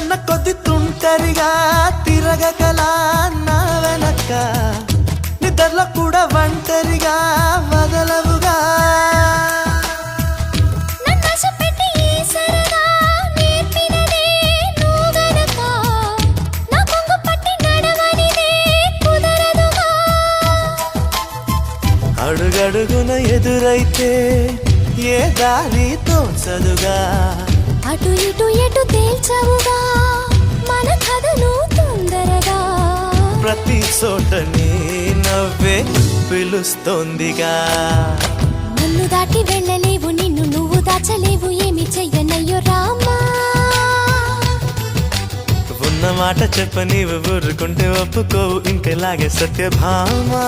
వద్దన్న కొద్ది తుంటరిగా తిరగకలా నా వెనక నిద్రలో కూడా ఒంటరిగా వదలవుగా. అడుగడుగున ఎదురైతే ఏ దారి తోచదుగా అటు ఇటు ఎటు తేల్చవుగా. చోట నీ నవ్వే పిలుస్తోందిగా. నన్ను దాటి వెళ్ళలేవు నిన్ను నువ్వు దాచలేవు ఏమి చెయ్యనయ్యో రామా. ఉన్న మాట చెప్ప నీవు ఊరుకుంటే ఒప్పుకోవు ఇంకెలాగే సత్యభామా.